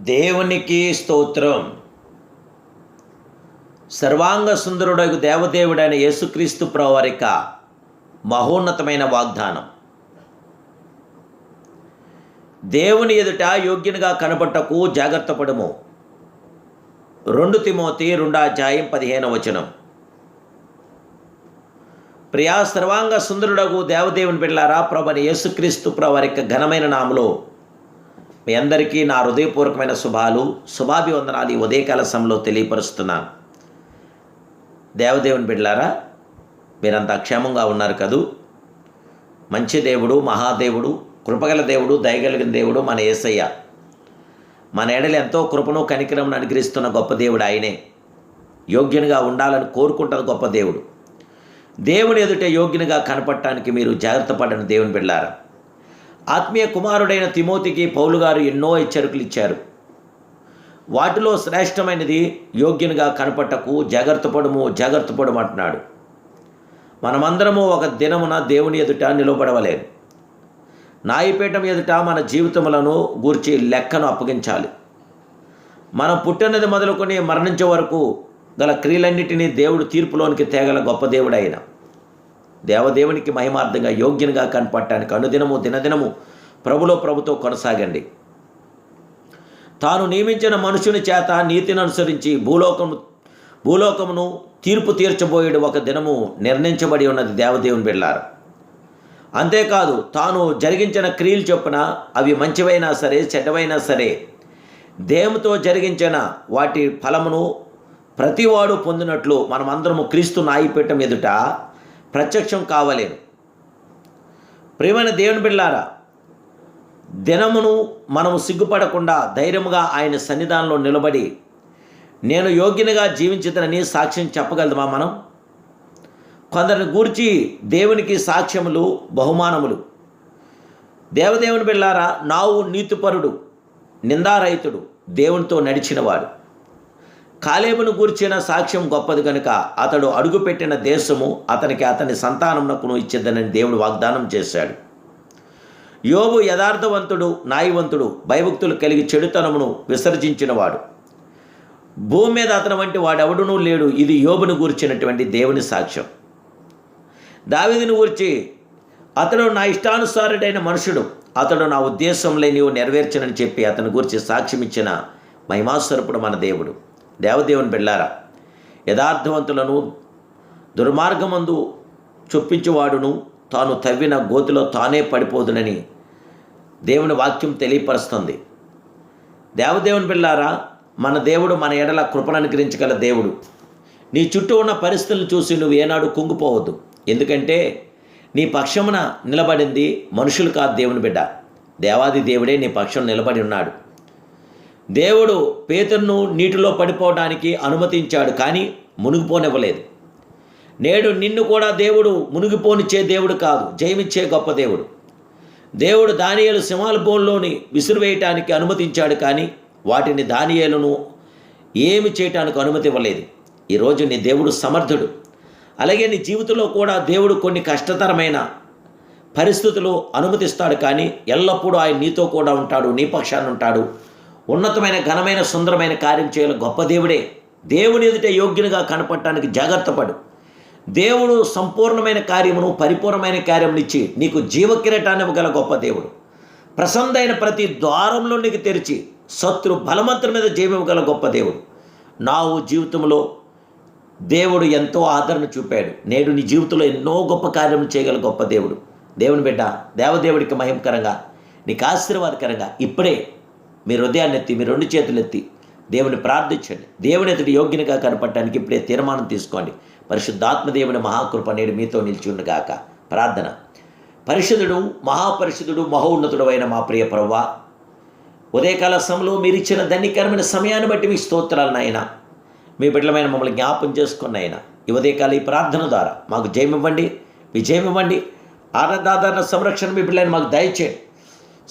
దేవునికి స్తోత్రం. సర్వాంగ సుందరుడకు దేవదేవుడైన యేసుక్రీస్తు ప్రవరిక మహోన్నతమైన వాగ్దానం. దేవుని ఎదుట యోగ్యునిగా కనబట్టకు జాగ్రత్త పడము. రెండు తిమోతి రెండాధ్యాయం పదిహేను వచనం. ప్రియా సర్వాంగ సుందరుడకు దేవదేవుని బిడ్డారా ప్రభని యేసుక్రీస్తు ప్రవరిక ఘనమైన నామలో మీ అందరికీ నా హృదయపూర్వకమైన శుభాలు శుభాభివందనాలు ఈ ఉదయకాల సమయంలో తెలియపరుస్తున్నాను. దేవదేవుని బిడ్లారా మీరంతా క్షేమంగా ఉన్నారు కదూ? మంచి దేవుడు మహాదేవుడు కృపగల దేవుడు దయగలిగిన దేవుడు మన ఏసయ్య. మన ఎడలు ఎంతో కృపను కనికరమును అనుగ్రహిస్తున్న గొప్ప దేవుడు ఆయనే. యోగ్యునిగా ఉండాలని కోరుకుంటున్న గొప్ప దేవుడు. దేవుని ఎదుట యోగ్యునిగా కనపడటానికి మీరు జాగ్రత్త పడిన దేవుని బిడ్డారా ఆత్మీయ కుమారుడైన తిమోతికి పౌలు గారు ఎన్నో హెచ్చరికలు ఇచ్చారు. వాటిలో శ్రేష్టమైనది యోగ్యునిగా కనపట్టకు జాగ్రత్త పడము జాగ్రత్త పడము అంటున్నాడు. మనమందరము ఒక దినమున దేవుని ఎదుట నిలబడవలేదు నాయిపీఠం ఎదుట మన జీవితములను గూర్చి లెక్కను అప్పగించాలి. మనం పుట్టినది మొదలుకొని మరణించే వరకు గల క్రియలన్నిటినీ దేవుడు తీర్పులోనికి తేగల గొప్ప దేవుడైనా. దేవదేవునికి మహిమార్థంగా యోగ్యునిగా కనపడటానికి అనుదినము దినదినము ప్రభులో ప్రభుతో కొనసాగండి. తాను నియమించిన మనుషుని చేత నీతిని అనుసరించి భూలోకము భూలోకమును తీర్పు తీర్చబోయేడు ఒక దినము నిర్ణయించబడి ఉన్నది దేవదేవుని బిళ్ళారు. అంతేకాదు తాను జరిగించిన క్రియలు చొప్పున అవి మంచివైనా సరే చెడ్డవైనా సరే దేవుతో జరిగించిన వాటి ఫలమును ప్రతివాడు పొందినట్లు మనమందరము క్రీస్తు నాయిపీఠం ఎదుట ప్రత్యక్షం కావలేను ప్రియమైన దేవుని బిళ్ళారా దినమును మనము సిగ్గుపడకుండా ధైర్యముగా ఆయన సన్నిధానంలో నిలబడి నేను యోగ్యునిగా జీవించుతానని సాక్ష్యం చెప్పగలమా మనం? కొందరిని గూర్చి దేవునికి సాక్ష్యములు బహుమానములు. దేవదేవుని బిళ్ళారా నావు నీతిపరుడు నిందారహితుడు దేవునితో నడిచినవాడు. కాలేబును గూర్చిన సాక్ష్యం గొప్పది కనుక అతడు అడుగుపెట్టిన దేశము అతనికి అతని సంతానమునకును ఇచ్చిద్దనని దేవుడు వాగ్దానం చేశాడు. యోబు యథార్థవంతుడు న్యాయవంతుడు భయభక్తులు కలిగి చెడుతనమును విసర్జించినవాడు. భూమి మీద అతని వంటి వాడెవడునూ లేడు. ఇది యోబును గూర్చినటువంటి దేవుని సాక్ష్యం. దావిదిని గూర్చి అతడు నా ఇష్టానుసారుడైన మనుషుడు. అతడు నా ఉద్దేశంలో నీవు నెరవేర్చనని చెప్పి అతని గురించి సాక్ష్యం ఇచ్చిన మహిమాస్వరూపుడు మన దేవుడు. దేవదేవుని బిళ్ళారా యథార్థవంతులను దుర్మార్గమందు చొప్పించువాడును తాను తవ్విన గోతిలో తానే పడిపోదునని దేవుని వాక్యం తెలియపరుస్తుంది. దేవదేవుని బిళ్ళారా మన దేవుడు మన ఎడల కృపను అనుగ్రహించగల దేవుడు. నీ చుట్టూ ఉన్న పరిస్థితులను చూసి నువ్వు ఏనాడు కుంగిపోవద్దు. ఎందుకంటే నీ పక్షమున నిలబడింది మనుషులు కాదు దేవుని బిడ్డ. దేవాది దేవుడే నీ పక్షం నిలబడి ఉన్నాడు. దేవుడు పేతురును నీటిలో పడిపోవడానికి అనుమతించాడు కానీ మునిగిపోనివ్వలేదు. నేడు నిన్ను కూడా దేవుడు మునిగిపోనిచ్చే దేవుడు కాదు జయమిచ్చే గొప్ప దేవుడు. దేవుడు దానియేలు సింహాల బోన్లోని విసిరివేయటానికి అనుమతించాడు కానీ వాటిని దానియేలును ఏమి చేయటానికి అనుమతి ఇవ్వలేదు ఈరోజు నీ దేవుడు సమర్థుడు. అలాగే నీ జీవితంలో కూడా దేవుడు కొన్ని కష్టతరమైన పరిస్థితులు అనుమతిస్తాడు కానీ ఎల్లప్పుడూ ఆయన నీతో కూడా ఉంటాడు నీ పక్షాన్ని ఉంటాడు. ఉన్నతమైన ఘనమైన సుందరమైన కార్యం చేయాలి గొప్ప దేవుడే. దేవుని ఎదుట యోగ్యునిగా కనపడటానికి జాగ్రత్త పడు. దేవుడు సంపూర్ణమైన కార్యమును పరిపూర్ణమైన కార్యమునిచ్చి నీకు జీవకిరటాన్ని ఇవ్వగల గొప్ప దేవుడు. ప్రసందైన ప్రతి ద్వారంలో నీకు తెరిచి శత్రు బలమంతుల మీద జీవివ్వగల గొప్ప దేవుడు. నావు జీవితంలో దేవుడు ఎంతో ఆదరణ చూపాడు. నేడు నీ జీవితంలో ఎన్నో గొప్ప కార్యములు చేయగల గొప్ప దేవుడు. దేవుని బిడ్డ దేవదేవుడికి మహిమకరంగా నీకు ఆశీర్వాదకరంగా ఇప్పుడే మీ హృదయాన్ని ఎత్తి మీ రెండు చేతులు ఎత్తి దేవుని ప్రార్థించండి. దేవుని ఎదుటి యోగ్యునిగా కనపడటానికి ఇప్పుడే తీర్మానం తీసుకోండి. పరిశుద్ధాత్మ దేవుని మహాకృప నేడు మీతో నిలిచిఉండగాక ప్రార్థన. పరిశుద్ధుడు మహాపరిశుద్ధుడు మహోన్నతుడు అయిన మా ప్రియ ప్రవ్వ ఉదయకాల సమయంలో మీరు ఇచ్చిన ధన్యకరమైన సమయాన్ని బట్టి మీ స్తోత్రాలను అయినా మీ బిడ్డలమైన మమ్మల్ని జ్ఞాపం చేసుకున్న ఆయన ఈ ఉదయకాల ఈ ప్రార్థన ద్వారా మాకు జయమివ్వండి విజయం ఇవ్వండి ఆనందాదరణ సంరక్షణ మీ బిడ్డలని మాకు దయచేయండి.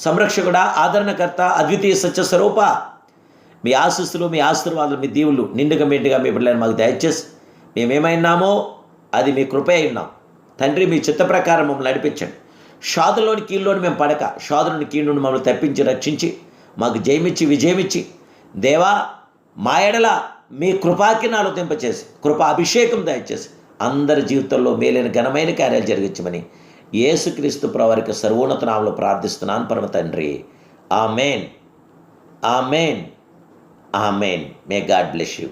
సంరక్షకుడ ఆదరణకర్త అద్వితీయ సత్యస్వరూప. మీ ఆశస్సులు మీ ఆశీర్వాదాలు మీ దీవులు నిండుగా మీటుగా మీ బిడ్డలని మాకు దయచేసి మేమేమైనామో అది మీ కృపే అయినాం తండ్రి మీ చిత్త ప్రకారం మమ్మల్ని నడిపించండి. షాదులోని కీళ్ళలోని మేము పడక. షాదులోని కీళ్ళు మమ్మల్ని తప్పించి రక్షించి మాకు జయమిచ్చి విజయమిచ్చి దేవా మా ఎడల మీ కృపాకినాలు దింపచేసి కృపా అభిషేకం దయచేసి అందరి జీవితంలో మేలైన ఘనమైన కార్యాలు జరిగించమని యేసుక్రీస్తు ప్రవారికి సర్వోన్నత ప్రార్థిస్తున్నాను పరమ తండ్రి. Amen. Amen. Amen. May God bless you.